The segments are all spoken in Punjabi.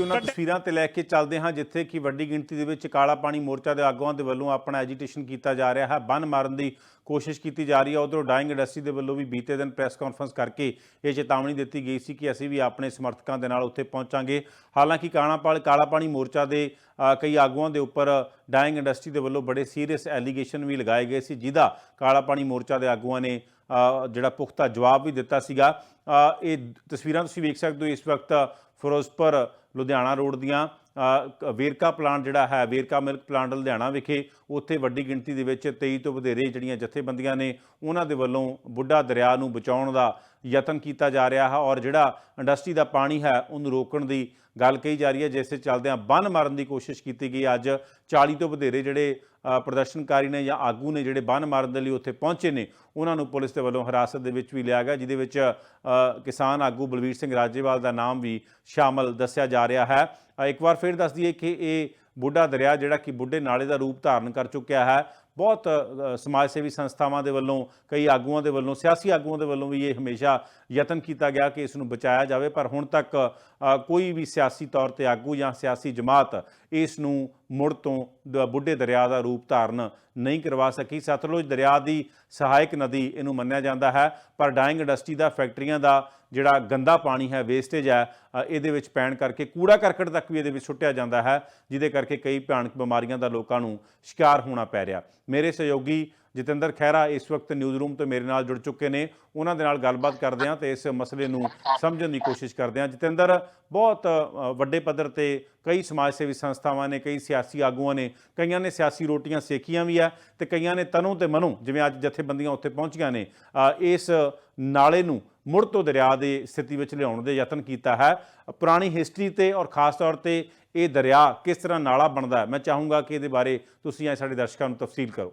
ਉਹਨਾਂ ਤਸਵੀਰਾਂ ਤੇ ਲੈ ਕੇ ਚੱਲਦੇ ਹਾਂ ਜਿੱਥੇ ਕਿ ਵੱਡੀ ਗਿਣਤੀ ਦੇ ਵਿੱਚ ਕਾਲਾ ਪਾਣੀ ਮੋਰਚਾ ਦੇ ਆਗੂਆਂ ਦੇ ਵੱਲੋਂ ਆਪਣਾ ਐਜੀਟੇਸ਼ਨ ਕੀਤਾ ਜਾ ਰਿਹਾ ਹੈ। ਬੰਨ ਮਾਰਨ ਦੀ ਕੋਸ਼ਿਸ਼ ਕੀਤੀ ਜਾ ਰਹੀ ਹੈ। ਉਧਰੋਂ ਡਾਈਂਗ ਇੰਡਸਟਰੀ ਦੇ ਵੱਲੋਂ ਵੀ ਬੀਤੇ ਦਿਨ ਪ੍ਰੈਸ ਕਾਨਫਰੰਸ ਕਰਕੇ ਇਹ ਚੇਤਾਵਨੀ ਦਿੱਤੀ ਗਈ ਸੀ ਕਿ ਅਸੀਂ ਵੀ ਆਪਣੇ ਸਮਰਥਕਾਂ ਦੇ ਨਾਲ ਉੱਥੇ ਪਹੁੰਚਾਂਗੇ। ਹਾਲਾਂਕਿ ਕਾਲਾਪਾਲ ਕਾਲਾ ਪਾਣੀ ਮੋਰਚਾ ਦੇ ਕਈ ਆਗੂਆਂ ਦੇ ਉੱਪਰ ਡਾਈਂਗ ਇੰਡਸਟਰੀ ਦੇ ਵੱਲੋਂ ਬੜੇ ਸੀਰੀਅਸ ਐਲੀਗੇਸ਼ਨ ਵੀ ਲਗਾਏ ਗਏ ਸੀ ਜਿਹਦਾ ਕਾਲਾ ਪਾਣੀ ਮੋਰਚਾ ਦੇ ਆਗੂਆਂ ਨੇ ਜਿਹੜਾ ਪੁਖਤਾ ਜਵਾਬ ਵੀ ਦਿੱਤਾ ਸੀਗਾ। ਇਹ ਤਸਵੀਰਾਂ ਤੁਸੀਂ ਵੇਖ ਸਕਦੇ ਹੋ। ਇਸ ਵਕਤ ਫਿਰੋਜ਼ਪੁਰ ਲੁਧਿਆਣਾ ਰੋਡ ਦੀਆਂ ਵੇਰਕਾ ਪਲਾਂਟ ਜਿਹੜਾ ਹੈ ਵੇਰਕਾ ਮਿਲਕ ਪਲਾਂਟ ਲੁਧਿਆਣਾ ਵਿਖੇ ਉੱਥੇ ਵੱਡੀ ਗਿਣਤੀ ਦੇ ਵਿੱਚ 23 ਤੋਂ ਵਧੇਰੇ ਜਿਹੜੀਆਂ ਜਥੇਬੰਦੀਆਂ ਨੇ ਉਹਨਾਂ ਦੇ ਵੱਲੋਂ ਬੁੱਢਾ ਦਰਿਆ ਨੂੰ ਬਚਾਉਣ ਦਾ ਯਤਨ ਕੀਤਾ ਜਾ ਰਿਹਾ ਹੈ ਔਰ ਜਿਹੜਾ ਇੰਡਸਟਰੀ ਦਾ ਪਾਣੀ ਹੈ, ਉਹਨੂੰ ਰੋਕਣ ਦੀ ਗੱਲ ਕਹੀ ਜਾ ਰਹੀ ਹੈ, ਜਿਸ ਦੇ ਚੱਲਦਿਆਂ ਬੰਨ ਮਾਰਨ ਦੀ ਕੋਸ਼ਿਸ਼ ਕੀਤੀ ਗਈ। ਅੱਜ 40 ਤੋਂ ਵਧੇਰੇ ਜਿਹੜੇ ਪ੍ਰਦਰਸ਼ਨਕਾਰੀ ਨੇ ਜਾਂ ਆਗੂ ਨੇ ਜਿਹੜੇ ਬੰਨ ਮਾਰਨ ਦੇ ਲਈ ਉੱਥੇ ਪਹੁੰਚੇ ਨੇ, ਉਹਨਾਂ ਨੂੰ ਪੁਲਿਸ ਦੇ ਵੱਲੋਂ ਹਿਰਾਸਤ ਦੇ ਵਿੱਚ ਵੀ ਲਿਆ ਗਿਆ, ਜਿਹਦੇ ਵਿੱਚ ਕਿਸਾਨ ਆਗੂ ਬਲਵੀਰ ਸਿੰਘ ਰਾਜੇਵਾਲ ਦਾ ਨਾਮ ਵੀ ਸ਼ਾਮਲ ਦੱਸਿਆ ਜਾ ਰਿਹਾ ਹੈ। ਇੱਕ ਵਾਰ ਫਿਰ ਦੱਸ ਦਈਏ ਕਿ ਇਹ ਬੁੱਢਾ ਦਰਿਆ ਜਿਹੜਾ ਕਿ ਬੁੱਢੇ ਨਾਲੇ ਦਾ ਰੂਪ ਧਾਰਨ ਕਰ ਚੁੱਕਿਆ ਹੈ। ਬਹੁਤ ਸਮਾਜ ਸੇਵੀ ਸੰਸਥਾਵਾਂ ਦੇ ਵੱਲੋਂ, ਕਈ ਆਗੂਆਂ ਦੇ ਵੱਲੋਂ, ਸਿਆਸੀ ਆਗੂਆਂ ਦੇ ਵੱਲੋਂ ਵੀ ਇਹ ਹਮੇਸ਼ਾ ਯਤਨ ਕੀਤਾ ਗਿਆ ਕਿ ਇਸ ਨੂੰ ਬਚਾਇਆ ਜਾਵੇ। ਪਰ ਹੁਣ ਤੱਕ ਕੋਈ ਵੀ ਸਿਆਸੀ ਤੌਰ ਤੇ ਆਗੂ ਜਾਂ ਸਿਆਸੀ ਜਮਾਤ ਇਸ ਨੂੰ ਮੁੜ ਤੋਂ ਦ- ਬੁੱਢੇ ਦਰਿਆ ਦਾ ਰੂਪ ਧਾਰਨ ਨਹੀਂ ਕਰਵਾ ਸਕੀ। ਸਤਲੁਜ ਦਰਿਆ ਦੀ ਸਹਾਇਕ ਨਦੀ ਇਹਨੂੰ ਮੰਨਿਆ ਜਾਂਦਾ ਹੈ, ਪਰ ਡਾਈਂਗ ਇੰਡਸਟਰੀ ਦਾ ਫੈਕਟਰੀਆਂ ਦਾ ਜਿਹੜਾ ਗੰਦਾ ਪਾਣੀ ਹੈ, ਵੇਸਟੇਜ ਹੈ ਇਹਦੇ ਵਿੱਚ ਪੈਣ ਕਰਕੇ ਕੂੜਾ ਕਰਕਟ ਤੱਕ ਵੀ ਇਹਦੇ ਵਿੱਚ ਸੁੱਟਿਆ ਜਾਂਦਾ ਹੈ, ਜਿਹਦੇ ਕਰਕੇ ਕਈ ਭਿਆਨਕ ਬਿਮਾਰੀਆਂ ਦਾ ਲੋਕਾਂ ਨੂੰ ਸ਼ਿਕਾਰ ਹੋਣਾ ਪੈ ਰਿਹਾ। ਮੇਰੇ ਸਹਿਯੋਗੀ ਜਤਿੰਦਰ ਖਹਿਰਾ ਇਸ ਵਕਤ ਨਿਊਜ਼ ਰੂਮ ਤੋਂ ਮੇਰੇ ਨਾਲ ਜੁੜ ਚੁੱਕੇ ਨੇ। ਉਹਨਾਂ ਦੇ ਨਾਲ ਗੱਲਬਾਤ ਕਰਦੇ ਹਾਂ ਤੇ ਇਸ ਮਸਲੇ ਨੂੰ ਸਮਝਣ ਦੀ ਕੋਸ਼ਿਸ਼ ਕਰਦੇ ਹਾਂ। ਜਤਿੰਦਰ, ਬਹੁਤ ਵੱਡੇ ਪੱਧਰ ਤੇ ਕਈ ਸਮਾਜ ਸੇਵੀ ਸੰਸਥਾਵਾਂ ਨੇ, ਕਈ ਸਿਆਸੀ ਆਗੂਆਂ ਨੇ, ਕਈਆਂ ਨੇ ਸਿਆਸੀ ਰੋਟੀਆਂ ਸੇਕੀਆਂ ਵੀ ਆ ਤੇ ਕਈਆਂ ਨੇ ਤਨੋਂ ਤੇ ਮਨੋਂ, ਜਿਵੇਂ ਅੱਜ ਜਥੇਬੰਦੀਆਂ ਉੱਥੇ ਪਹੁੰਚੀਆਂ ਨੇ ਇਸ ਨਾਲੇ ਨੂੰ ਮੁੜ ਤੋਂ ਦਰਿਆ ਦੇ ਸਥਿਤੀ ਵਿੱਚ ਲਿਆਉਣ ਦੇ ਯਤਨ ਕੀਤਾ ਹੈ। ਪੁਰਾਣੀ ਹਿਸਟਰੀ ਤੇ ਔਰ ਖਾਸ ਤੌਰ ਤੇ ਇਹ ਦਰਿਆ ਕਿਸ ਤਰ੍ਹਾਂ ਨਾਲਾ ਬਣਦਾ ਹੈ? ਮੈਂ ਚਾਹੂੰਗਾ ਕਿ ਇਹਦੇ ਬਾਰੇ ਤੁਸੀਂ ਅੱਜ ਸਾਡੇ ਦਰਸ਼ਕਾਂ ਨੂੰ ਤਫਸੀਲ ਕਰੋ।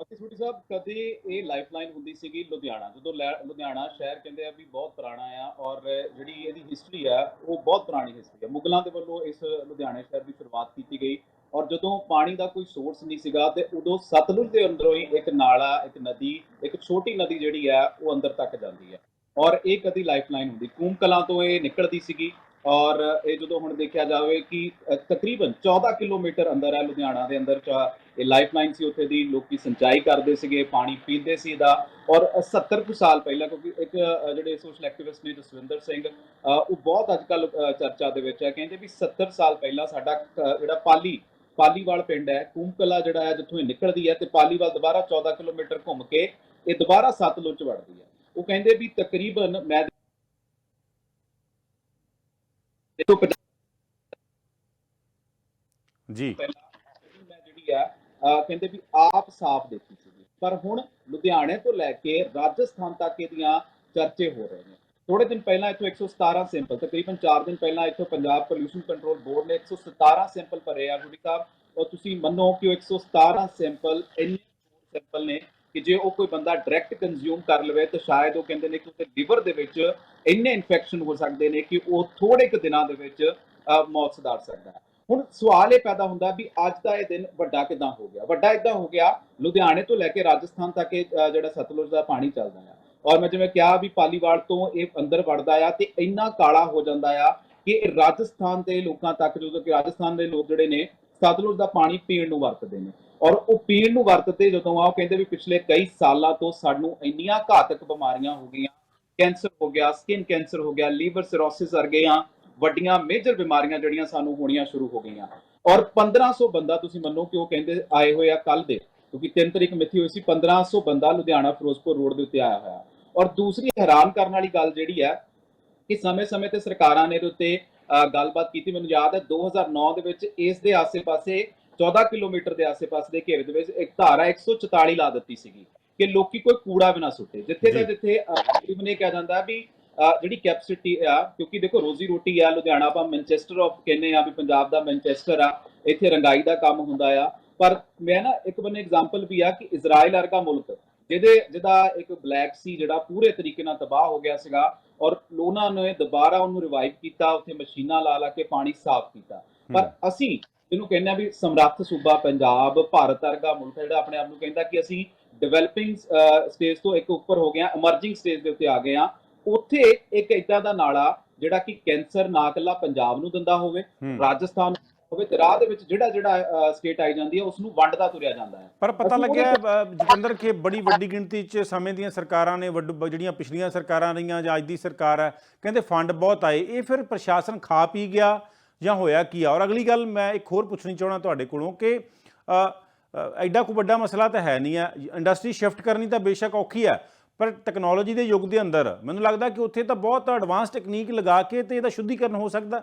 ਅਤੇ ਛੋਟੀ ਸਾਹਿਬ, ਕਦੇ ਇਹ ਲਾਈਫਲਾਈਨ ਹੁੰਦੀ ਸੀਗੀ ਲੁਧਿਆਣਾ, ਜਦੋਂ ਲੈ- ਲੁਧਿਆਣਾ ਸ਼ਹਿਰ ਕਹਿੰਦੇ ਆ ਵੀ ਬਹੁਤ ਪੁਰਾਣਾ ਆ ਔਰ ਜਿਹੜੀ ਇਹਦੀ ਹਿਸਟਰੀ ਆ, ਉਹ ਬਹੁਤ ਪੁਰਾਣੀ ਹਿਸਟਰੀ ਆ। ਮੁਗਲਾਂ ਦੇ ਵੱਲੋਂ ਇਸ ਲੁਧਿਆਣੇ ਸ਼ਹਿਰ ਦੀ ਸ਼ੁਰੂਆਤ ਕੀਤੀ ਗਈ ਔਰ ਜਦੋਂ ਪਾਣੀ ਦਾ ਕੋਈ ਸੋਰਸ ਨਹੀਂ ਸੀਗਾ ਤੇ ਉਦੋਂ ਸਤਲੁਜ ਦੇ ਅੰਦਰੋਂ ਹੀ ਇੱਕ ਨਾਲਾ, ਇੱਕ ਨਦੀ, ਇੱਕ ਛੋਟੀ ਨਦੀ ਜਿਹੜੀ ਆ, ਉਹ ਅੰਦਰ ਤੱਕ ਜਾਂਦੀ ਹੈ ਔਰ ਇਹ ਕਦੀ ਲਾਈਫਲਾਈਨ ਹੁੰਦੀ। ਕੂਮ ਕਲਾਂ ਤੋਂ ਇਹ ਨਿਕਲਦੀ ਸੀਗੀ ਔਰ ਇਹ ਜਦੋਂ ਹੁਣ ਦੇਖਿਆ ਜਾਵੇ ਕਿ ਤਕਰੀਬਨ 14 ਕਿਲੋਮੀਟਰ ਅੰਦਰ ਹੈ ਲੁਧਿਆਣਾ ਦੇ ਅੰਦਰ ਇਹ ਲਾਈਫਲਾਈਨ ਸੀ ਉੱਥੇ ਦੀ ਲੋਕੀ ਸਿੰਚਾਈ ਕਰਦੇ ਸੀਗੇ ਪਾਣੀ ਪੀਂਦੇ ਸੀ ਦਾ ਔਰ 70 ਕੁ ਸਾਲ ਪਹਿਲਾਂ ਕਿਉਂਕਿ ਇੱਕ ਜਿਹੜੇ ਸੋਸ਼ਲ ਐਕਟਿਵਿਸਟ ਨੇ ਜਸਵਿੰਦਰ ਸਿੰਘ ਉਹ ਬਹੁਤ ਅੱਜ ਕੱਲ ਚਰਚਾ ਦੇ ਵਿੱਚ ਹੈ। ਕਹਿੰਦੇ ਵੀ 70 ਸਾਲ ਪਹਿਲਾਂ ਸਾਡਾ ਜਿਹੜਾ ਪਾਲੀ ਪਾਲੀਵਾਲ ਪਿੰਡ ਹੈ ਕੂਮਕਲਾ ਜਿਹੜਾ ਹੈ ਜਿੱਥੋਂ ਇਹ ਨਿਕਲਦੀ ਹੈ ਤੇ ਪਾਲੀਵਾਲ ਦੁਬਾਰਾ 14 ਕਿਲੋਮੀਟਰ ਘੁੰਮ ਕੇ ਇਹ ਦੁਬਾਰਾ ਸਤਲੁਜ ਵੜਦੀ ਹੈ। ਉਹ ਕਹਿੰਦੇ ਵੀ ਤਕਰੀਬਨ ਮੈਂ ਜੀ। ਮੈਂ ਜਿਹੜੀ ਆ ਕਹਿੰਦੇ ਵੀ ਆਪ ਸਾਫ਼ ਦੇਖੀ ਸੀਗੀ। ਪਰ ਹੁਣ ਲੁਧਿਆਣੇ ਤੋਂ ਲੈ ਕੇ ਰਾਜਸਥਾਨ ਤੱਕ ਇਹਦੀਆਂ ਚਰਚੇ ਹੋ ਰਹੇ ਨੇ। ਥੋੜੇ ਦਿਨ ਪਹਿਲਾਂ ਇੱਥੋਂ 117 ਸੈਂਪਲ, ਤਕਰੀਬਨ 4 ਦਿਨ ਪਹਿਲਾਂ ਇੱਥੋਂ ਪੰਜਾਬ ਪੋਲਿਊਸ਼ਨ ਕੰਟਰੋਲ ਬੋਰਡ ਨੇ 117 ਸੈਂਪਲ ਭਰੇ ਆ ਗੁੜੀ ਸਾਹਿਬ। ਔਰ ਤੁਸੀਂ ਮੰਨੋ ਕਿ ਉਹ 117 ਸੈਂਪਲ, ਇੰਨੇ ਸੈਂਪਲ ਨੇ ਕਿ ਜੇ ਉਹ ਕੋਈ ਬੰਦਾ ਡਾਇਰੈਕਟ ਕੰਜ਼ਿਊਮ ਕਰ ਲਵੇ ਤਾਂ ਸ਼ਾਇਦ ਉਹ ਕਹਿੰਦੇ ਨੇ ਕਿ ਉਹਦੇ ਲਿਵਰ ਦੇ ਵਿੱਚ ਇੰਨੇ ਇਨਫੈਕਸ਼ਨ ਹੋ ਸਕਦੇ ਨੇ ਕਿ ਉਹ ਥੋੜੇ ਕੁ ਦਿਨਾਂ ਦੇ ਵਿੱਚ ਮੌਤ ਸਦਾਰ ਸਕਦਾ ਹੈ। ਹੁਣ ਸਵਾਲ ਇਹ ਪੈਦਾ ਹੁੰਦਾ ਵੀ ਅੱਜ ਦਾ ਇਹ ਦਿਨ ਵੱਡਾ ਕਿਦਾਂ ਹੋ ਗਿਆ? ਵੱਡਾ ਇਦਾਂ ਹੋ ਗਿਆ, ਲੁਧਿਆਣੇ ਤੋਂ ਲੈ ਕੇ ਰਾਜਸਥਾਨ ਤੱਕ ਇਹ ਜਿਹੜਾ ਸਤਲੁਜ ਦਾ ਪਾਣੀ ਚੱਲਦਾ ਆ। ਔਰ ਮੈਂ ਜਿਵੇਂ ਕਿਹਾ ਵੀ ਪਾਲੀਵਾਲ ਤੋਂ ਇਹ ਅੰਦਰ ਵੜਦਾ ਆ ਤੇ ਇੰਨਾ ਕਾਲਾ ਹੋ ਜਾਂਦਾ ਆ ਕਿ ਇਹ ਰਾਜਸਥਾਨ ਦੇ ਲੋਕਾਂ ਤੱਕ, ਜਦੋਂ ਕਿ ਰਾਜਸਥਾਨ ਦੇ ਲੋਕ ਜਿਹੜੇ ਨੇ, ਸਤਲੁਜ ਦਾ ਪਾਣੀ ਪੀਣ ਨੂੰ ਵਰਤਦੇ ਨੇ। ਔਰ ਉਹ ਪੀਣ ਨੂੰ ਵਰਤਦੇ ਜਦੋਂ ਆ, ਉਹ ਕਹਿੰਦੇ ਵੀ ਪਿਛਲੇ ਕਈ ਸਾਲਾਂ ਤੋਂ ਸਾਨੂੰ ਇੰਨੀਆਂ ਘਾਤਕ ਬਿਮਾਰੀਆਂ ਹੋ ਗਈਆਂ, ਕੈਂਸਰ ਹੋ ਗਿਆ, ਸਕਿਨ ਕੈਂਸਰ ਹੋ ਗਿਆ, ਲੀਵਰ ਸਿਰੋਸਿਸ ਵਰਗੀਆਂ ਵੱਡੀਆਂ ਮੇਜਰ ਬਿਮਾਰੀਆਂ ਜਿਹੜੀਆਂ ਸਾਨੂੰ ਹੋਣੀਆਂ ਸ਼ੁਰੂ ਹੋ ਗਈਆਂ। ਔਰ 1500 ਬੰਦਾ ਤੁਸੀਂ ਮੰਨੋ ਕਿ ਉਹ ਕਹਿੰਦੇ ਆਏ ਹੋਏ ਆ ਕੱਲ ਦੇ ਕਿਉਂਕਿ 3 ਤਰੀਕ ਮਿੱਥੀ ਹੋਈ ਸੀ 1500 ਬੰਦਾ ਲੁਧਿਆਣਾ ਫਿਰੋਜ਼ਪੁਰ ਰੋਡ ਦੇ ਉੱਤੇ ਆਇਆ ਹੋਇਆ। ਔਰ ਦੂਸਰੀ ਹੈਰਾਨ ਕਰਨ ਵਾਲੀ ਗੱਲ ਜਿਹੜੀ ਹੈ ਕਿ ਸਮੇਂ-ਸਮੇਂ ਤੇ ਸਰਕਾਰਾਂ ਨੇ ਇਹਦੇ ਉੱਤੇ ਗੱਲਬਾਤ ਕੀਤੀ। ਮੈਨੂੰ ਯਾਦ ਹੈ 2009 ਦੇ ਵਿੱਚ ਇਸ ਦੇ ਆਸੇ-ਪਾਸੇ 14 ਕਿਲੋਮੀਟਰ ਦੇ ਆਸੇ-ਪਾਸੇ ਦੇ ਘੇਰੇ ਦੇ ਵਿੱਚ ਇੱਕ ਧਾਰਾ 144 ਲਾ ਦਿੱਤੀ ਸੀਗੀ ਕਿ ਲੋਕੀ ਕੋਈ ਕੂੜਾ ਵੀ ਨਾ ਸੁੱਟੇ। ਜਿੱਥੇ ਜੀ। ਜਿੱਥੇ ਤਕਰੀਬਨ ਇਹ ਕਿਹਾ ਜਾਂਦਾ ਵੀ ਜਿਹੜੀ ਕੈਪੈਸਿਟੀ ਆ ਕਿਉਂਕਿ ਦੇਖੋ ਰੋਜ਼ੀ ਰੋਟੀ ਆ ਲੁਧਿਆਣਾ ਆਪਾਂ ਮੈਨਚੈਸਟਰ ਆਫ ਕਹਿੰਦੇ ਆ ਵੀ ਪੰਜਾਬ ਦਾ ਮੈਨਚੈਸਟਰ ਆ ਇੱਥੇ ਰੰਗਾਈ ਦਾ ਕੰਮ ਹੁੰਦਾ ਆ। ਪਰ ਮੈਂ ਨਾ ਇੱਕ ਬੰਨੇ ਐਗਜ਼ਾਮਪਲ ਵੀ ਆ ਕਿ ਇਜ਼ਰਾਈਲ ਵਰਗਾ ਮੁਲਕ ਜਿਹਦੇ ਜਿਹਦਾ ਇੱਕ ਬਲੈਕ ਸੀ ਜਿਹੜਾ ਪੂਰੇ ਤਰੀਕੇ ਨਾਲ ਤਬਾਹ ਹੋ ਗਿਆ ਸੀਗਾ ਔਰ ਉਹਨਾਂ ਨੇ ਦੁਬਾਰਾ ਉਹਨੂੰ ਰਿਵਾਈਵ ਕੀਤਾ ਉੱਥੇ ਮਸ਼ੀਨਾਂ ਲਾ ਲਾ ਕੇ ਪਾਣੀ ਸਾਫ਼ ਕੀਤਾ। ਪਰ ਅਸੀਂ ਜਿਹਨੂੰ ਕਹਿੰਦੇ ਆ ਵੀ ਸਮਰੱਥ ਸੂਬਾ ਪੰਜਾਬ ਭਾਰਤ ਵਰਗਾ ਮੁਲਕ ਜਿਹੜਾ ਆਪਣੇ ਆਪ ਨੂੰ ਕਹਿੰਦਾ ਕਿ ਅਸੀਂ ਡਿਵੈਲਪਿੰਗ ਸਟੇਜ ਤੋਂ ਇੱਕ ਉੱਪਰ ਹੋ ਗਏ ਆ ਇਮਰਜਿੰਗ ਸਟੇਜ ਦੇ ਉੱਤੇ ਆ ਗਏ ਆ। ਉੱਥੇ ਇੱਕ ਇਦਾਂ ਦਾ ਨਾਲਾ ਜਿਹੜਾ ਕਿ ਕੈਂਸਰ ਨਾ ਇਕੱਲਾ ਪੰਜਾਬ ਨੂੰ ਦਿੰਦਾ ਹੋਵੇ। ਰਾਜਸਥਾਨ ਹੋਵੇ ਤੇ ਰਾਹ ਦੇ ਵਿੱਚ ਜਿਹੜਾ ਜਿਹੜਾ ਸਟੇਟ ਆਈ ਜਾਂਦੀ ਹੈ ਉਸ ਨੂੰ ਵੰਡਦਾ ਤੁਰਿਆ ਜਾਂਦਾ ਹੈ। ਪਰ ਪਤਾ ਲੱਗਿਆ ਜਤਿੰਦਰ ਕਿ ਬੜੀ ਵੱਡੀ ਗਿਣਤੀ 'ਚ ਸਮੇਂ ਦੀਆਂ ਸਰਕਾਰਾਂ ਨੇ ਜਿਹੜੀਆਂ ਪਿਛਲੀਆਂ ਸਰਕਾਰਾਂ ਰਹੀਆਂ ਜਾਂ ਅੱਜ ਦੀ ਸਰਕਾਰ ਹੈ ਕਹਿੰਦੇ ਫੰਡ ਬਹੁਤ ਆਏ। ਇਹ ਫਿਰ ਪ੍ਰਸ਼ਾਸਨ ਖਾ ਪੀ ਗਿਆ ਜਾਂ ਹੋਇਆ ਕੀ ਆ? ਔਰ ਅਗਲੀ ਗੱਲ ਮੈਂ ਇੱਕ ਹੋਰ ਪੁੱਛਣੀ ਚਾਹਣਾ ਤੁਹਾਡੇ ਕੋਲੋਂ ਕਿ ਐਡਾ ਕੋ ਵੱਡਾ ਮਸਲਾ ਤਾਂ ਹੈ ਨਹੀਂ ਹੈ। ਇੰਡਸਟਰੀ ਸ਼ਿਫਟ ਕਰਨੀ ਤਾਂ ਬੇਸ਼ੱਕ ਔਖੀ ਹੈ ਪਰ ਟੈਕਨੋਲੋਜੀ ਦੇ ਯੁੱਗ ਦੇ ਅੰਦਰ ਮੈਨੂੰ ਲੱਗਦਾ ਕਿ ਉੱਥੇ ਤਾਂ ਬਹੁਤ ਐਡਵਾਂਸ ਟੈਕਨੀਕ ਲਗਾ ਕੇ ਤੇ ਇਹਦਾ ਸ਼ੁੱਧੀਕਰਨ ਹੋ ਸਕਦਾ।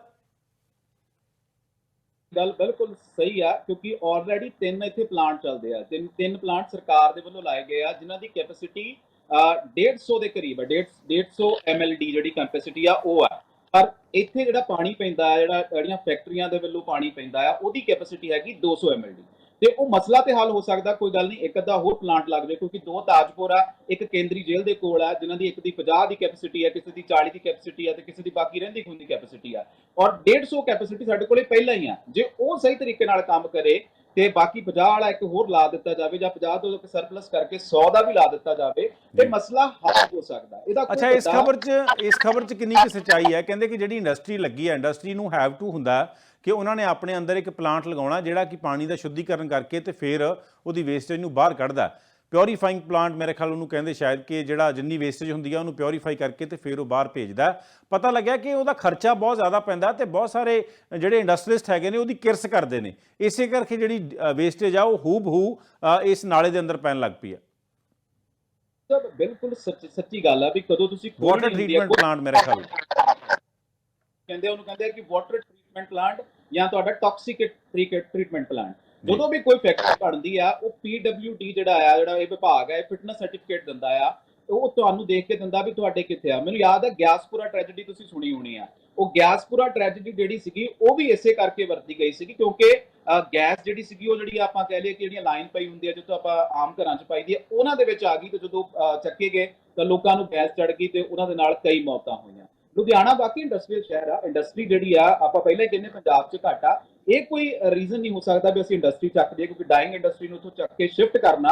ਗੱਲ ਬਿਲਕੁਲ ਸਹੀ ਆ, ਕਿਉਂਕਿ ਆਲਰੇਡੀ ਤਿੰਨ ਇੱਥੇ ਪਲਾਂਟ ਚੱਲਦੇ ਆ, ਤਿੰਨ ਤਿੰਨ ਪਲਾਂਟ ਸਰਕਾਰ ਦੇ ਵੱਲੋਂ ਲਾਏ ਗਏ ਆ, ਜਿਨ੍ਹਾਂ ਦੀ ਕੈਪੈਸਿਟੀ 150 ਦੇ ਕਰੀਬ ਹੈ 150 150 MLD ਜਿਹੜੀ ਕੈਪੈਸਿਟੀ ਆ, ਉਹ ਆ। ਪਰ ਇੱਥੇ ਜਿਹੜਾ ਪਾਣੀ ਪੈਂਦਾ ਆ, ਜਿਹੜਾ ਜਿਹੜੀਆਂ ਫੈਕਟਰੀਆਂ ਦੇ ਵੱਲੋਂ ਪਾਣੀ ਪੈਂਦਾ ਆ, ਉਹਦੀ ਕੈਪੈਸਿਟੀ ਹੈਗੀ 200 MLD ਤੇ ਉਹ ਮਸਲਾ ਤੇ ਹੱਲ ਹੋ ਸਕਦਾ ਕੋਈ ਗੱਲ ਨਹੀਂ ਇੱਕ ਅੱਧਾ ਹੋਰ ਪਲਾਂਟ ਲੱਗ ਜਾਏ ਕਿਉਂਕਿ ਦੋ ਤਾਜਪੁਰ ਆ ਇੱਕ ਕੇਂਦਰੀ ਜੇਲ੍ਹ ਦੇ ਕੋਲ ਆ ਜਿਨ੍ਹਾਂ ਦੀ ਇੱਕ ਦੀ 50 ਦੀ ਕੈਪੈਸਿਟੀ ਹੈ ਕਿਸੇ ਦੀ 40 ਦੀ ਕੈਪੈਸਿਟੀ ਹੈ ਤੇ ਕਿਸੇ ਦੀ ਬਾਕੀ ਰਹਿੰਦੀ ਖੁੰਦੀ ਕੈਪੈਸਿਟੀ ਆ। ਔਰ 150 ਕੈਪੈਸਿਟੀ ਸਾਡੇ ਕੋਲੇ ਪਹਿਲਾਂ ਹੀ ਆ। ਜੇ ਉਹ ਸਹੀ ਤਰੀਕੇ ਨਾਲ ਕੰਮ ਕਰੇ ਤੇ ਬਾਕੀ 50 ਵਾਲਾ ਇੱਕ ਹੋਰ ਲਾ ਦਿੱਤਾ ਜਾਵੇ ਜਾਂ 50 ਤੋਂ ਇੱਕ ਸਰਪਲਸ ਕਰਕੇ 100 ਦਾ ਵੀ ਲਾ ਦਿੱਤਾ ਜਾਵੇ ਤੇ। ਮਸਲਾ ਹੱਲ ਹੋ ਸਕਦਾ। ਇਹਦਾ ਅੱਛਾ ਇਸ ਖਬਰ 'ਚ ਇਸ ਖਬਰ 'ਚ ਕਿੰਨੀ ਕੁ ਸੱਚਾਈ ਹੈ? ਕਹਿੰਦੇ ਕਿ ਜਿਹੜੀ ਇੰਡਸਟਰੀ ਲੱਗੀ ਹੈ ਇੰਡਸਟਰੀ ਨੂੰ ਹੈਵ ਟੂ ਹੁੰਦਾ ਕਿ ਉਹਨਾਂ ਨੇ ਆਪਣੇ ਅੰਦਰ ਇੱਕ ਪਲਾਂਟ ਲਗਾਉਣਾ ਜਿਹੜਾ ਕਿ ਪਾਣੀ ਦਾ ਸ਼ੁੱਧੀਕਰਨ ਕਰਕੇ ਤੇ ਫਿਰ ਉਹਦੀ ਵੇਸਟੇਜ ਨੂੰ ਬਾਹਰ ਕੱਢਦਾ ਪਿਉਰੀਫਾਈਂਗ ਪਲਾਂਟ ਮੇਰੇ ਖਿਆਲ ਉਹਨੂੰ ਕਹਿੰਦੇ ਸ਼ਾਇਦ ਕਿ ਜਿਹੜਾ ਜਿੰਨੀ ਵੇਸਟੇਜ ਹੁੰਦੀ ਹੈ ਉਹਨੂੰ ਪਿਉਰੀਫਾਈ ਕਰਕੇ ਤੇ ਫਿਰ ਉਹ ਬਾਹਰ ਭੇਜਦਾ। ਪਤਾ ਲੱਗਿਆ ਕਿ ਉਹਦਾ ਖਰਚਾ ਬਹੁਤ ਜ਼ਿਆਦਾ ਪੈਂਦਾ ਤੇ ਬਹੁਤ ਸਾਰੇ ਜਿਹੜੇ ਇੰਡਸਟਰੀਲਿਸਟ ਹੈਗੇ ਨੇ ਉਹਦੀ ਕਿਰਸ ਕਰਦੇ ਨੇ। ਇਸੇ ਕਰਕੇ ਜਿਹੜੀ ਵੇਸਟੇਜ ਆ ਉਹ ਹੂਬ ਹੂ ਇਸ ਨਾਲੇ ਦੇ ਅੰਦਰ ਪੈਣ ਲੱਗ ਪਈ ਹੈ ਸਰ ਬਿਲਕੁਲ ਸੱਚ- ਸੱਚੀ ਗੱਲ ਆ ਵੀ ਕਦੋਂ ਤੁਸੀਂ ਵਾਟਰ ਟ੍ਰੀਟਮੈਂਟ ਪਲਾਂਟ ਮੇਰੇ ਖਿਆਲ। ਕਹਿੰਦੇ ਉਹਨੂੰ ਕਹਿੰਦੇ ਆ ਕਿ ਵਾਟਰ ਟ੍ਰੀਟਮੈਂਟ ਪਲਾਂਟ ਜਾਂ ਤੁਹਾਡਾ ਟਾਕਸਿਕ ਟ੍ਰੀਟਮੈਂਟ ਪਲਾਂਟ ਜਦੋਂ ਵੀ ਕੋਈ ਫੈਕਟਰੀ ਬਣਦੀ ਆ ਉਹ PWD ਜਿਹੜਾ ਆ ਜਿਹੜਾ ਇਹ ਵਿਭਾਗ ਹੈ ਫਿਟਨੈਸ ਸਰਟੀਫਿਕੇਟ ਦਿੰਦਾ ਆ ਉਹ ਤੁਹਾਨੂੰ ਦੇਖ ਕੇ ਦਿੰਦਾ ਵੀ ਤੁਹਾਡੇ ਕਿੱਥੇ ਆ। ਮੈਨੂੰ ਯਾਦ ਹੈ ਗਿਆਸਪੁਰਾ ਟ੍ਰੈਜੇਡੀ ਤੁਸੀਂ ਸੁਣੀ ਹੋਣੀ ਆ। ਉਹ ਗਿਆਸਪੁਰਾ ਟ੍ਰੈਜੇਡੀ ਜਿਹੜੀ ਸੀਗੀ ਉਹ ਵੀ ਇਸੇ ਕਰਕੇ ਵਰਤੀ ਗਈ ਸੀਗੀ ਕਿਉਂਕਿ ਗੈਸ ਜਿਹੜੀ ਸੀਗੀ ਉਹ ਜਿਹੜੀ ਆਪਾਂ ਕਹਿ ਲਈਏ ਕਿ ਜਿਹੜੀਆਂ ਲਾਈਨ ਪਈ ਹੁੰਦੀ ਆ ਜਿੱਥੋਂ ਆਪਾਂ ਆਮ ਘਰਾਂ 'ਚ ਪਾਈ ਦੀ ਆ ਉਹਨਾਂ ਦੇ ਵਿੱਚ ਆ ਗਈ ਤੇ ਜਦੋਂ ਚੱਕੇ ਗਏ ਤਾਂ ਲੋਕਾਂ ਨੂੰ ਗੈਸ ਚੜ ਗਈ ਤੇ ਉਹਨਾਂ ਦੇ ਨਾਲ ਕਈ ਮੌਤਾਂ ਹੋਈਆਂ। ਲੁਧਿਆਣਾ ਬਾਕੀ ਇੰਡਸਟਰੀਅਲ ਸ਼ਹਿਰ ਆ ਇੰਡਸਟਰੀ ਜਿਹੜੀ ਆ ਆਪਾਂ ਪਹਿਲਾਂ ਹੀ ਕਹਿੰਦੇ ਪੰਜਾਬ 'ਚ ਘੱਟ ਆ। ਇਹ ਕੋਈ ਰੀਜ਼ਨ ਨਹੀਂ ਹੋ ਸਕਦਾ ਵੀ ਅਸੀਂ ਇੰਡਸਟਰੀ ਚੱਕ ਦਈਏ ਕਿਉਂਕਿ ਡਾਈਂਗ ਇੰਡਸਟਰੀ ਨੂੰ ਉੱਥੋਂ ਚੱਕ ਕੇ ਸ਼ਿਫਟ ਕਰਨਾ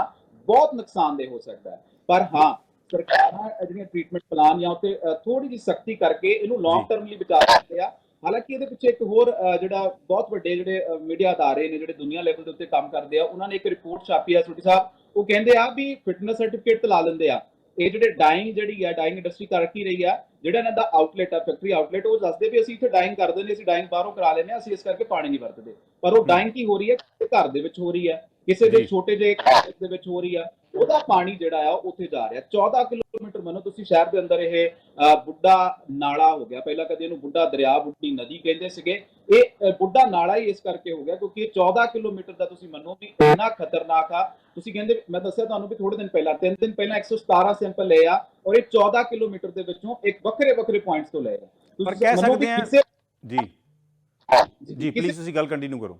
ਬਹੁਤ ਨੁਕਸਾਨਦੇਹ ਹੋ ਸਕਦਾ ਹੈ। ਪਰ ਹਾਂ ਸਰਕਾਰਾਂ ਜਿਹੜੀਆਂ ਟ੍ਰੀਟਮੈਂਟ ਪਲਾਨ ਜਾਂ ਉੱਤੇ ਥੋੜੀ ਜਿਹੀ ਸਖਤੀ ਕਰਕੇ ਇਹਨੂੰ ਲੌਂਗ। ਟਰਮ ਲਈ ਬਚਾ ਸਕਦੇ ਆ। ਹਾਲਾਂਕਿ ਇਹਦੇ ਪਿੱਛੇ ਇੱਕ ਹੋਰ ਜਿਹੜਾ ਬਹੁਤ ਵੱਡੇ ਜਿਹੜੇ ਮੀਡੀਆ ਅਦਾਰੇ ਨੇ ਜਿਹੜੇ ਦੁਨੀਆ ਲੈਵਲ ਦੇ ਉੱਤੇ ਕੰਮ ਕਰਦੇ ਆ ਉਹਨਾਂ ਨੇ ਇੱਕ ਰਿਪੋਰਟ ਛਾਪੀ ਆ ਛੋਟੀ ਸਾਹਿਬ। ਉਹ ਕਹਿੰਦੇ ਆ ਵੀ ਫਿਟਨੈਸ ਸਰਟੀਫਿਕੇਟ ਲਾ ਲੈਂਦੇ ਆ। ਇਹ ਜਿਹੜੇ ਡਾਈਂਗ ਜਿਹੜੀ ਆ ਡਾਈਂਗ ਇੰਡਸਟਰੀ ਕਰ ਕੀ ਰਹੀ ਆ ਜਿਹੜਾ ਇਹਨਾਂ ਦਾ ਆਊਟਲੈਟ ਆ ਫੈਕਟਰੀ ਆਊਟਲੈਟ ਉਹ ਦੱਸਦੇ ਵੀ ਅਸੀਂ ਇੱਥੇ ਡਾਈਂਗ ਕਰਦੇ ਨੇ ਅਸੀਂ ਡਾਈਂਗ ਬਾਹਰੋਂ ਕਰਾ ਲੈਂਦੇ ਆ ਅਸੀਂ ਇਸ ਕਰਕੇ ਪਾਣੀ ਨਹੀਂ ਵਰਤਦੇ। ਪਰ ਉਹ ਡਾਈਂਗ ਕੀ ਹੋ ਰਹੀ ਹੈ ਘਰ ਦੇ ਵਿੱਚ ਹੋ ਰਹੀ ਹੈ ਕਿਸੇ ਦੇ। ਛੋਟੇ ਜਿਹੇ ਦੇ ਵਿੱਚ ਹੋ ਰਹੀ ਆ। ਉਹਦਾ ਪਾਣੀ ਜਿਹੜਾ ਆ ਉੱਥੇ ਜਾ ਰਿਹਾ। 14 ਕਿਲੋਮੀਟਰ ਮੰਨੋ ਤੁਸੀਂ ਸ਼ਹਿਰ ਦੇ ਅੰਦਰ ਇਹ ਬੁੱਢਾ ਨਾਲਾ ਹੋ ਗਿਆ। ਪਹਿਲਾਂ ਕਦੇ ਇਹਨੂੰ ਬੁੱਢਾ ਦਰਿਆ ਬੁੱਢੀ ਨਦੀ ਕਹਿੰਦੇ ਸੀਗੇ। ਇਹ ਬੁੱਢਾ ਨਾਲਾ ਹੀ ਇਸ ਕਰਕੇ ਹੋ ਗਿਆ ਕਿਉਂਕਿ ਇਹ 14 ਕਿਲੋਮੀਟਰ ਦਾ ਤੁਸੀਂ ਮੰਨੋ ਵੀ ਇੰਨਾ ਖਤਰਨਾਕ ਆ। ਤੁਸੀਂ ਕਹਿੰਦੇ ਮੈਂ ਦੱਸਿਆ ਤੁਹਾਨੂੰ ਵੀ ਥੋੜੇ ਦਿਨ ਪਹਿਲਾਂ ਤਿੰਨ ਦਿਨ ਪਹਿਲਾਂ 117 ਸੈਂਪਲ ਲਏ ਆ ਔਰ ਇਹ 14 ਕਿਲੋਮੀਟਰ ਦੇ ਵਿੱਚੋਂ ਇੱਕ ਵੱਖਰੇ ਵੱਖਰੇ ਪੁਆਇੰਟਸ ਤੋਂ ਲਏ ਆ। ਪਰ ਕਹਿ ਸਕਦੇ ਆ- ਜੀ। ਜੀ ਪਲੀਜ਼ ਤੁਸੀਂ ਗੱਲ ਕੰਟੀਨਿਊ ਕਰੋ।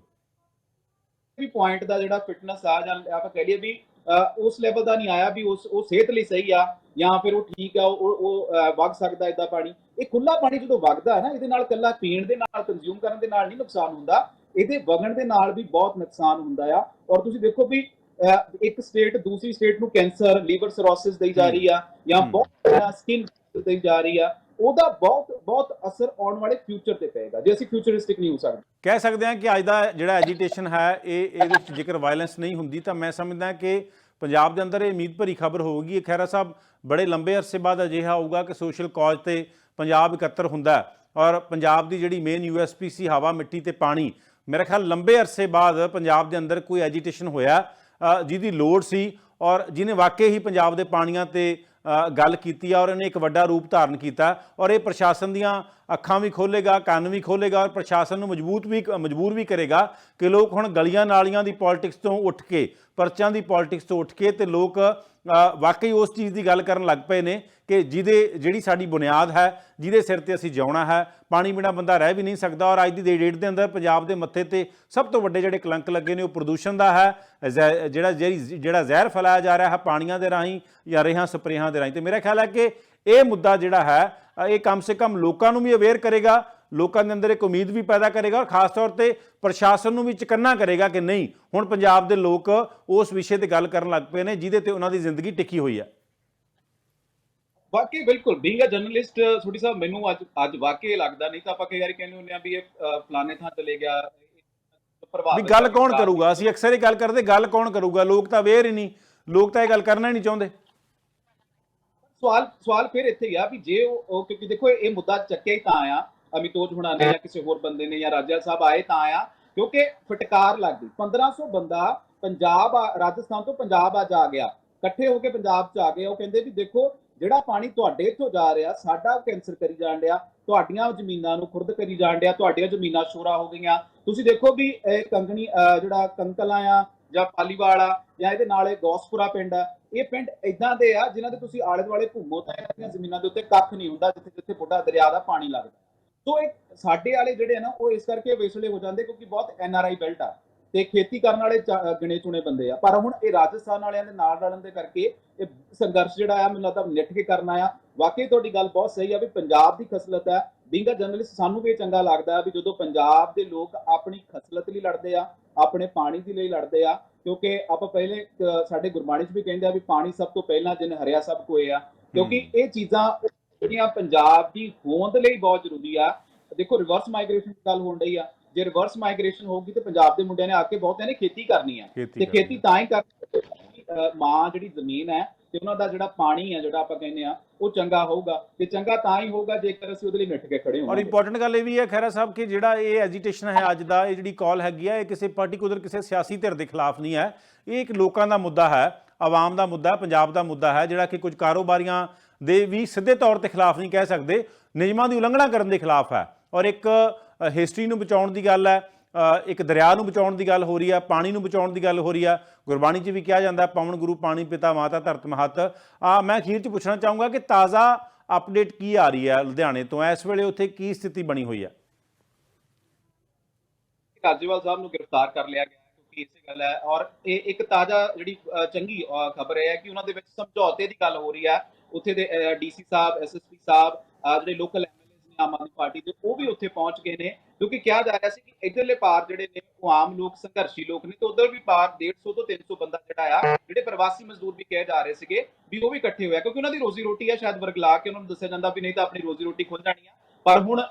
ਵੀ ਪੁਆਇੰਟ ਦਾ ਜਿਹੜਾ ਫਿਟਨੈਸ ਆ ਜਾਂ ਆਪਾਂ ਕਹਿ ਲਈਏ ਵੀ ਉਸ ਲੈਵਲ ਦਾ ਨਹੀਂ ਆਇਆ ਵੀ ਉਸ ਉਹ ਸਿਹਤ ਲਈ ਸਹੀ ਆ ਜਾਂ ਫਿਰ ਉਹ ਠੀਕ ਆ ਉਹ ਉਹ ਵਗ ਸਕਦਾ ਇਦਾਂ ਪਾਣੀ। ਇਹ ਖੁੱਲਾ ਪਾਣੀ ਜਦੋਂ ਵਗਦਾ ਹੈ ਨਾ ਇਹਦੇ ਨਾਲ ਕੱਲਾ ਪੀਣ ਦੇ ਨਾਲ ਕੰਜ਼ਿਊਮ ਕਰਨ ਦੇ ਨਾਲ ਨਹੀਂ ਨੁਕਸਾਨ ਹੁੰਦਾ। ਇਹਦੇ ਵਗਣ ਦੇ ਨਾਲ ਵੀ ਬਹੁਤ ਨੁਕਸਾਨ ਹੁੰਦਾ ਆ। ਔਰ ਤੁਸੀਂ ਦੇਖੋ ਵੀ ਇੱਕ ਸਟੇਟ ਦੂਸਰੀ ਸਟੇਟ ਨੂੰ ਕੈਂਸਰ ਲੀਵਰ ਸਰੋਸਿਸ ਦੇਈ ਜਾ ਰਹੀ ਆ ਜਾਂ। ਬਹੁਤ ਸਕਿਨ ਦੇਈ ਜਾ ਰਹੀ ਆ ਉਹਦਾ ਬਹੁਤ ਬਹੁਤ ਅਸਰ ਆਉਣ ਵਾਲੇ ਫਿਊਚਰ ਤੇ ਪਏਗਾ ਜੇ ਅਸੀਂ ਫਿਊਚਰਿਸਟਿਕ ਨਹੀਂ ਹੋ ਸਕਦੇ। ਕਹਿ ਸਕਦੇ ਹਾਂ ਕਿ ਅੱਜ ਦਾ ਜਿਹੜਾ ਐਜੀਟੇਸ਼ਨ ਹੈ ਇਹ ਇਹਦੇ ਵਿੱਚ ਜੇਕਰ ਵਾਇਲੈਂਸ ਨਹੀਂ ਹੁੰਦੀ ਤਾਂ ਮੈਂ ਸਮਝਦਾ ਕਿ ਪੰਜਾਬ ਦੇ ਅੰਦਰ ਇਹ ਉਮੀਦ ਭਰੀ ਖਬਰ ਹੋਊਗੀ। ਖੈਰਾ ਸਾਹਿਬ, ਬੜੇ ਲੰਬੇ ਅਰਸੇ ਬਾਅਦ ਅਜਿਹਾ ਹੋਊਗਾ ਕਿ ਸੋਸ਼ਲ ਕਾਜ਼ ਤੇ ਪੰਜਾਬ ਇਕੱਤਰ ਹੁੰਦਾ ਔਰ ਪੰਜਾਬ ਦੀ ਜਿਹੜੀ ਮੇਨ ਯੂਐਸਪੀ ਸੀ ਹਵਾ ਮਿੱਟੀ ਤੇ ਪਾਣੀ, ਮੇਰੇ ਖਿਆਲ ਲੰਬੇ ਅਰਸੇ ਬਾਅਦ ਪੰਜਾਬ ਦੇ ਅੰਦਰ ਕੋਈ ਐਜੀਟੇਸ਼ਨ ਹੋਇਆ। ਜਿਹਦੀ ਲੋੜ ਸੀ ਔਰ ਜਿਹਨੇ ਵਾਕਈ ਹੀ ਪੰਜਾਬ ਦੇ ਪਾਣੀਆਂ ਤੇ ਗੱਲ ਕੀਤੀ ਆ ਔਰ ਇਹਨੇ ਇੱਕ ਵੱਡਾ ਰੂਪ ਧਾਰਨ ਕੀਤਾ ਔਰ ਇਹ ਪ੍ਰਸ਼ਾਸਨ ਦੀਆਂ ਅੱਖਾਂ ਵੀ ਖੋਲੇਗਾ, ਕੰਨ ਵੀ ਖੋਲੇਗਾ ਔਰ ਪ੍ਰਸ਼ਾਸਨ ਨੂੰ ਮਜ਼ਬੂਤ ਵੀ, ਮਜਬੂਰ ਵੀ ਕਰੇਗਾ ਕਿ ਲੋਕ ਹੁਣ ਗਲੀਆਂ ਨਾਲੀਆਂ ਦੀ ਪੋਲਿਟਿਕਸ ਤੋਂ ਉੱਠ ਕੇ ਪਰਚਾਂ ਦੀ ਪੋਲਿਟਿਕਸ ਤੋਂ ਉੱਠ ਕੇ ਤੇ ਲੋਕ ਵਾਕਈ ਉਸ ਚੀਜ਼ ਦੀ ਗੱਲ ਕਰਨ ਲੱਗ ਪਏ ਨੇ ਕਿ ਜਿਹਦੇ, ਜਿਹੜੀ ਸਾਡੀ ਬੁਨਿਆਦ ਹੈ, ਜਿਹਦੇ ਸਿਰ ਤੇ ਅਸੀਂ ਜਿਉਣਾ ਹੈ, ਪਾਣੀ ਬਿਨਾ ਬੰਦਾ ਰਹਿ ਵੀ ਨਹੀਂ ਸਕਦਾ ਔਰ ਅੱਜ ਦੀ ਡੇਟ ਦੇ ਅੰਦਰ ਪੰਜਾਬ ਦੇ ਮੱਥੇ ਤੇ ਸਭ ਤੋਂ ਵੱਡੇ ਜਿਹੜੇ ਕਲੰਕ ਲੱਗੇ ਨੇ ਉਹ ਪ੍ਰਦੂਸ਼ਣ ਦਾ ਹੈ, ਜ਼ਹਿ- ਜਿਹੜਾ, ਜਿਹੜੀ, ਜਿਹੜਾ ਜ਼ਹਿਰ ਫੈਲਾਇਆ ਜਾ ਰਿਹਾ ਹੈ ਪਾਣੀਆਂ ਦੇ ਰਾਹੀਂ ਜਾਂ ਰੇਹਾਂ ਸਪਰੇਹਾਂ ਦੇ ਰਾਹੀਂ ਤੇ ਮੇਰਾ ਖਿਆਲ ਹੈ ਕਿ ਇਹ ਮੁੱਦਾ ਜਿਹੜਾ ਹੈ ਇਹ ਕਮ ਸੇ ਕਮ ਲੋਕਾਂ ਨੂੰ ਵੀ ਅਵੇਅਰ ਕਰੇਗਾ ਲੋਕਾਂ ਦੇ ਅੰਦਰ ਇੱਕ ਉਮੀਦ ਵੀ ਪੈਦਾ ਕਰੇਗਾ ਔਰ ਖਾਸ ਤੌਰ ਤੇ ਪ੍ਰਸ਼ਾਸਨ ਨੂੰ ਵੀ ਚਕੰਨਾ ਕਰੇਗਾ ਕਿ ਨਹੀਂ ਹੁਣ ਪੰਜਾਬ ਦੇ ਲੋਕ ਉਸ ਵਿਸ਼ੇ ਤੇ ਗੱਲ ਕਰਨ ਲੱਗ ਪਏ ਨੇ ਜਿਹਦੇ ਤੇ ਉਹਨਾਂ ਦੀ ਜ਼ਿੰਦਗੀ ਟਿਕੀ ਹੋਈ ਹੈ ਵਾਕਈ ਬਿਲਕੁਲ ਬੀਇੰਗ ਅ ਜਰਨਲਿਸਟ ਛੋਟੀ ਸਾਹਿਬ ਮੈਨੂੰ ਅੱਜ ਅੱਜ ਵਾਕਈ ਲੱਗਦਾ ਨਹੀਂ ਤਾਂ ਆਪਾਂ ਕਈ ਵਾਰੀ ਕਹਿੰਦੇ ਹੁੰਦੇ ਆ ਵੀ ਇਹ ਫਲਾਣੇ ਥਾਂ ਚਲੇ ਗਿਆ ਵੀ ਪ੍ਰਭਾਵਿਤ ਗੱਲ ਕੌਣ ਕਰੂਗਾ? ਅਸੀਂ ਅਕਸਰ ਇਹ ਗੱਲ ਕਰਦੇ ਗੱਲ ਕੌਣ ਕਰੂਗਾ? ਲੋਕ ਤਾਂ ਅਵੇਅਰ ਹੀ ਨਹੀਂ ਲੋਕ ਤਾਂ ਇਹ ਗੱਲ ਕਰਨਾ ਹੀ ਨਹੀਂ ਚਾਹੁੰਦੇ। ਸਵਾਲ ਸਵਾਲ ਫਿਰ ਇੱਥੇ ਹੀ ਵੀ ਜੇ ਉਹ ਕਿਉਂਕਿ ਦੇਖੋ ਇਹ ਮੁੱਦਾ ਚੱਕਿਆ ਹੀ ਤਾਂ ਆ ਅਮਿਤੋਜ ਹੁਣਾਂ ਨੇ ਜਾਂ ਕਿਸੇ ਹੋਰ ਬੰਦੇ ਨੇ ਜਾਂ ਰਾਜਾ ਸਾਹਿਬ ਆਏ ਤਾਂ ਆ ਕਿਉਂਕਿ ਫਟਕਾਰ ਲੱਗ ਗਈ। 1500 ਬੰਦਾ ਪੰਜਾਬ ਆ- ਰਾਜਸਥਾਨ ਤੋਂ ਪੰਜਾਬ ਆ ਜਾ ਗਿਆ। ਇਕੱਠੇ ਹੋ ਕੇ ਪੰਜਾਬ ਚ ਆ ਗਏ। ਉਹ ਕਹਿੰਦੇ ਵੀ ਦੇਖੋ, ਜਿਹੜਾ ਪਾਣੀ ਤੁਹਾਡੇ ਇੱਥੋਂ ਜਾ ਰਿਹਾ, ਸਾਡਾ ਕੈਂਸਰ ਕਰੀ ਜਾਣ ਡਿਆ, ਤੁਹਾਡੀਆਂ ਜ਼ਮੀਨਾਂ ਨੂੰ ਖੁਰਦ ਕਰੀ ਜਾਣ ਡਿਆ, ਤੁਹਾਡੀਆਂ ਜ਼ਮੀਨਾਂ ਸ਼ੋਰਾ ਹੋ ਗਈਆਂ। ਤੁਸੀਂ ਦੇਖੋ ਵੀ ਇਹ ਕੰਗਣੀ, ਅਹ ਜਿਹੜਾ ਕੰਕਲਾਂ ਆ ਜਾਂ ਪਾਲੀਵਾਲ ਆ, ਜਾਂ ਇਹਦੇ ਨਾਲ ਇਹ ਪਿੰਡ ਆ, ਇਹ ਪਿੰਡ ਇਦਾਂ ਦੇ ਆ ਜਿਨ੍ਹਾਂ ਦੇ ਤੁਸੀਂ ਆਲੇ ਦੁਆਲੇ ਘੁੰਮੋ ਤਾਂ ਇਹਨਾਂ ਜ਼ਮੀਨਾਂ ਦੇ ਉੱਤੇ ਕੱਖ ਨਹੀਂ ਹੁੰਦਾ, ਜਿੱਥੇ ਜਿੱਥੇ ਬੁੱਢਾ ਦਰਿਆ ਦਾ ਪਾਣੀ ਲੱਗਦਾ। ਸੋ ਇਹ ਸਾਡੇ ਵਾਲੇ ਜਿਹੜੇ ਆ ਨਾ, ਉਹ ਇਸ ਕਰਕੇ ਵਿਸਲੇ ਹੋ ਜਾਂਦੇ ਕਿਉਂਕਿ ਬਹੁਤ ਐਨ ਆਰ ਆਈ ਬੈਲਟ ਆ ਤੇ ਖੇਤੀ ਕਰਨ ਵਾਲੇ ਚ- ਗਿਣੇ ਚੁਣੇ ਬੰਦੇ ਆ। ਪਰ ਹੁਣ ਇਹ ਰਾਜਸਥਾਨ ਵਾਲਿਆਂ ਦੇ ਨਾਲ ਰਲਣ ਦੇ ਕਰਕੇ ਇਹ ਸੰਘਰਸ਼ ਜਿਹੜਾ ਆ, ਮੈਨੂੰ ਲੱਗਦਾ ਨਿੱਠ ਕੇ ਕਰਨਾ ਆ। ਵਾਕਈ ਤੁਹਾਡੀ ਗੱਲ ਬਹੁਤ ਸਹੀ ਆ ਵੀ ਪੰਜਾਬ ਦੀ ਖਸਲਤ ਹੈ ਬੀਂਗ ਅ ਜਰਨਲਿਸਟ ਸਾਨੂੰ ਵੀ ਇਹ ਚੰਗਾ ਲੱਗਦਾ ਵੀ ਜਦੋਂ ਪੰਜਾਬ ਦੇ ਲੋਕ ਆਪਣੀ ਖਸਲਤ ਲਈ ਲੜਦੇ ਆ ਆਪਣੇ ਪਾਣੀ ਦੇ ਲਈ ਲੜਦੇ ਆ ਕਿਉਂਕਿ ਆਪਾਂ ਪਹਿਲੇ ਸਾਡੇ ਗੁਰਬਾਣੀ 'ਚ ਵੀ ਕਹਿੰਦੇ ਆ ਵੀ ਪਾਣੀ ਸਭ ਤੋਂ ਪਹਿਲਾਂ ਜਿਨ ਹਰਿਆ ਸਭ ਕੋਏ ਆ ਕਿਉਂਕਿ ਇਹ ਚੀਜ਼ਾਂ ਜਿਹੜੀਆਂ ਪੰਜਾਬ ਦੀ ਹੋਂਦ ਲਈ ਬਹੁਤ ਜ਼ਰੂਰੀ ਆ। ਦੇਖੋ ਰਿਵਰਸ ਮਾਈਗ੍ਰੇਸ਼ਨ ਦੀ ਗੱਲ ਹੋਣ ਡਈ ਆ ਜੇ ਰਿਵਰਸ ਮਾਈਗ੍ਰੇਸ਼ਨ ਹੋਊਗੀ ਤੇ ਪੰਜਾਬ ਦੇ ਮੁੰਡਿਆਂ ਨੇ ਆ ਕੇ ਬਹੁਤਿਆਂ ਨੇ ਖੇਤੀ ਕਰਨੀ ਆ। ਤੇ ਕਰਨੀ ਖੇਤੀ ਤਾਂ ਹੀ ਕਰ ਅਹ ਮਾਂ ਜਿਹੜੀ ਜ਼ਮੀਨ ਹੈ ਤੇ ਉਹਨਾਂ ਦਾ ਜਿਹੜਾ ਪਾਣੀ ਹੈ ਜਿਹੜਾ ਆਪਾਂ ਕਹਿੰਦੇ ਆ ਉਹ ਚੰਗਾ ਹੋਊਗਾ। ਤੇ ਚੰਗਾ ਤਾਂ ਹੀ ਹੋਊਗਾ ਜੇਕਰ ਅਸੀਂ ਉਹਦੇ ਲਈ ਮਿੱਟ ਕੇ ਖੜੇ ਔਰ ਹੋਵਾਂਗੇ। ਇੰਪੋਰਟੈਂਟ ਗੱਲ ਇਹ ਵੀ ਹੈ ਖੈਰਾ ਸਾਹਿਬ ਕਿ ਜਿਹੜਾ ਇਹ ਐਜੀਟੇਸ਼ਨ ਹੈ ਅੱਜ ਦਾ ਇਹ ਜਿਹੜੀ ਕਾਲ ਹੈਗੀ ਹੈ ਇਹ ਕਿਸੇ ਪਾਰਟਿਕੂਲਰ ਕਿਸੇ ਸਿਆਸੀ ਧਿਰ ਦੇ ਖਿਲਾਫ ਨਹੀਂ ਹੈ। ਇਹ ਇੱਕ ਲੋਕਾਂ ਦਾ ਮੁੱਦਾ ਹੈ ਆਵਾਮ ਦਾ ਮੁੱਦਾ ਹੈ ਪੰਜਾਬ ਦਾ ਮੁੱਦਾ ਹੈ ਜਿਹੜਾ ਕਿ ਕੁਝ ਕਾਰੋਬਾਰੀਆਂ ਦੇ ਵੀ ਸਿੱਧੇ ਤੌਰ ਤੇ ਖਿਲਾਫ ਨਹੀਂ ਕਹਿ ਸਕਦੇ ਨਿਯਮਾਂ ਦੀ ਉਲੰਘਣਾ ਕਰਨ ਦੇ ਖਿਲਾਫ ਹੈ। ਔਰ ਇੱਕ ਹਿਸਟਰੀ ਨੂੰ ਬਚਾਉਣ ਦੀ ਗੱਲ ਹੈ ਇੱਕ ਦਰਿਆ ਨੂੰ ਬਚਾਉਣ ਦੀ ਗੱਲ ਹੋ ਰਹੀ ਹੈ ਪਾਣੀ ਨੂੰ ਬਚਾਉਣ ਦੀ ਗੱਲ ਹੋ ਰਹੀ ਹੈ ਗੁਰਬਾਣੀ 'ਚ ਵੀ ਕਿਹਾ ਜਾਂਦਾ, ਪਵਨ ਗੁਰੂ, ਪਾਣੀ ਪਿਤਾ, ਮਾਤਾ, ਧਰਤ, ਮਹਤ। ਆ, ਮੈਂ ਅਖੀਰ 'ਚ ਪੁੱਛਣਾ ਚਾਹੂੰਗਾ ਕਿ ਤਾਜ਼ਾ ਅਪਡੇਟ ਕੀ ਆ ਰਹੀ ਹੈ ਲੁਧਿਆਣੇ ਤੋਂ? ਇਸ ਵੇਲੇ ਉੱਥੇ ਕੀ ਸਥਿਤੀ ਬਣੀ ਹੋਈ ਹੈ ਰਾਜੇਵਾਲ ਸਾਹਿਬ ਨੂੰ ਗ੍ਰਿਫਤਾਰ ਕਰ ਲਿਆ ਗਿਆ, ਕਿਉਂਕਿ ਇਸੇ ਗੱਲ ਹੈ, ਔਰ ਇਹ ਇੱਕ ਤਾਜ਼ਾ ਜਿਹੜੀ ਚੰਗੀ ਖਬਰ ਹੈ ਕਿ ਉਹਨਾਂ ਦੇ ਵਿੱਚ ਸਮਝੌਤੇ ਦੀ ਗੱਲ ਹੋ ਰਹੀ ਹੈ ਉੱਥੇ ਦੇ ਡੀਸੀ ਸਾਹਿਬ ਐਸਐਸਪੀ ਸਾਹਿਬ ਜਿਹੜੇ ਲੋਕਲ ਆਮ ਆਦਮੀ ਪਾਰਟੀ ਦੇ, ਉਹ ਵੀ ਉੱਥੇ ਪਹੁੰਚ ਗਏ ਨੇ, ਕਿਉਂਕਿ ਕਿਹਾ ਜਾ ਰਿਹਾ ਸੀ ਕਿ ਇਧਰਲੇ ਪਾਰ ਜਿਹੜੇ ਨੇ, ਉਹ ਆਮ ਲੋਕ, ਸੰਘਰਸ਼ੀ ਲੋਕ ਨੇ, ਤੇ ਉਧਰ ਵੀ ਪਾਰ 150 ਤੋਂ 300 ਬੰਦਾ ਜਿਹੜਾ ਆ, ਜਿਹੜੇ ਪ੍ਰਵਾਸੀ ਮਜ਼ਦੂਰ ਵੀ ਕਹੇ ਜਾ ਰਹੇ ਸੀਗੇ ਵੀ ਉਹ ਵੀ ਇਕੱਠੇ ਹੋਇਆ ਕਿਉਂਕਿ ਉਹਨਾਂ ਦੀ ਰੋਜ਼ੀ ਰੋਟੀ ਆ, ਸ਼ਾਇਦ ਵਰਗਲਾ ਕੇ ਉਹਨਾਂ ਨੂੰ ਦੱਸਿਆ ਜਾਂਦਾ ਵੀ ਨਹੀਂ ਤਾਂ ਆਪਣੀ ਰੋਜ਼ੀ ਰੋਟੀ ਖੁੱਲ ਜਾਣੀ ਆ। ਪਰ ਹੁਣ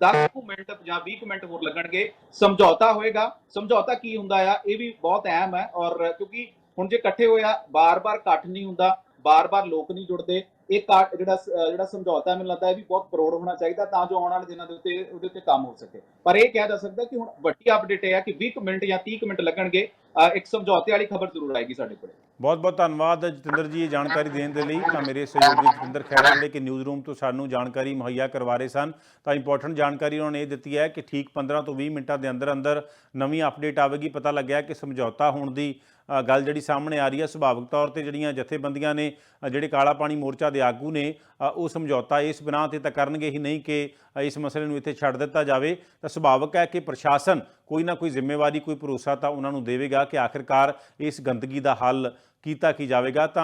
10 ਕੁ ਮਿੰਟ ਜਾਂ 20 ਕੁ ਮਿੰਟ ਹੋਰ ਲੱਗਣਗੇ, ਸਮਝੌਤਾ ਹੋਏਗਾ, ਸਮਝੌਤਾ ਕੀ ਹੁੰਦਾ ਆ, ਇਹ ਵੀ ਬਹੁਤ ਅਹਿਮ ਹੈ, ਔਰ ਕਿਉਂਕਿ ਹੁਣ ਜੇ ਇਕੱਠੇ ਹੋਇਆ ਬਾਰ-ਬਾਰ ਇਕੱਠ ਨਹੀਂ ਹੁੰਦਾ, ਬਾਰ-ਬਾਰ ਲੋਕ ਨਹੀਂ ਜੁੜਦੇ ਇਹ ਕਾ- ਜਿਹੜਾ ਜਿਹੜਾ ਸਮਝੌਤਾ ਹੈ, ਮੈਨੂੰ ਲੱਗਦਾ ਇਹ ਵੀ ਬਹੁਤ ਕਰੋੜ ਹੋਣਾ ਚਾਹੀਦਾ ਤਾਂ ਜੋ ਆਉਣ ਵਾਲੇ ਦਿਨਾਂ ਦੇ ਉੱਤੇ ਉਹਦੇ ਉੱਤੇ ਕੰਮ ਹੋ ਸਕੇ। ਪਰ ਇਹ ਕਿਹਾ ਜਾ ਸਕਦਾ ਕਿ ਹੁਣ ਵੱਡੀ ਅਪਡੇਟ ਇਹ ਹੈ ਕਿ 20 ਕੁ ਮਿੰਟ ਜਾਂ 30 ਕੁ ਮਿੰਟ ਲੱਗਣਗੇ। ਇੱਕ ਸਮਝੌਤੇ ਵਾਲੀ ਖਬਰ ਜ਼ਰੂਰ ਆਏਗੀ ਸਾਡੇ ਕੋਲੇ। ਬਹੁਤ ਬਹੁਤ ਧੰਨਵਾਦ ਜਤਿੰਦਰ ਜੀ ਇਹ ਜਾਣਕਾਰੀ ਦੇਣ ਦੇ ਲਈ। ਤਾਂ ਮੇਰੇ ਸਹਿਯੋਗੀ ਜਤਿੰਦਰ ਖੈਰਾ ਜਿਹੜੇ ਕਿ ਨਿਊਜ਼ ਰੂਮ ਤੋਂ ਸਾਨੂੰ ਜਾਣਕਾਰੀ ਮੁਹੱਈਆ ਕਰਵਾ ਰਹੇ ਸਨ। ਤਾਂ ਇੰਪੋਰਟੈਂਟ ਜਾਣਕਾਰੀ ਉਹਨਾਂ ਨੇ ਇਹ ਦਿੱਤੀ ਹੈ ਕਿ ਠੀਕ 15 ਤੋਂ 20 ਮਿੰਟਾਂ ਦੇ ਅੰਦਰ ਅੰਦਰ ਨਵੀਂ ਅਪਡੇਟ ਆਵੇਗੀ। ਪਤਾ ਲੱਗਿਆ ਕਿ ਸਮਝੌਤਾ ਹੋਣ ਦੀ ਗੱਲ ਜਿਹੜੀ ਸਾਹਮਣੇ ਆ ਰਹੀ ਹੈ, ਸੁਭਾਵਿਕ ਤੌਰ ਤੇ ਜਿਹੜੀਆਂ ਜਥੇਬੰਦੀਆਂ ਨੇ ਜਿਹੜੇ ਕਾਲਾ ਪਾਣੀ ਮੋਰਚਾ ਦੇ ਆਗੂ ਨੇ ਉਹ ਸਮਝੌਤਾ ਇਸ ਬਿਨਾਂ ਤੇ ਤਾਂ ਕਰਨਗੇ ਹੀ ਨਹੀਂ ਕਿ ਇਸ ਮਸਲੇ ਨੂੰ ਇੱਥੇ ਛੱਡ ਦਿੱਤਾ ਜਾਵੇ, ਤਾਂ ਸੁਭਾਵਿਕ ਹੈ ਕਿ ਪ੍ਰਸ਼ਾਸਨ ਕੋਈ ਨਾ ਕੋਈ ਜ਼ਿੰਮੇਵਾਰੀ, ਕੋਈ ਭਰੋਸਾ ਤਾਂ ਉਹਨਾਂ ਨੂੰ ਦੇਵੇਗਾ ਕਿ ਆਖਿਰਕਾਰ ਇਸ ਗੰਦਗੀ ਦਾ ਹੱਲ ਕੀਤਾ ਕੀ ਜਾਵੇਗਾ। ਤਾਂ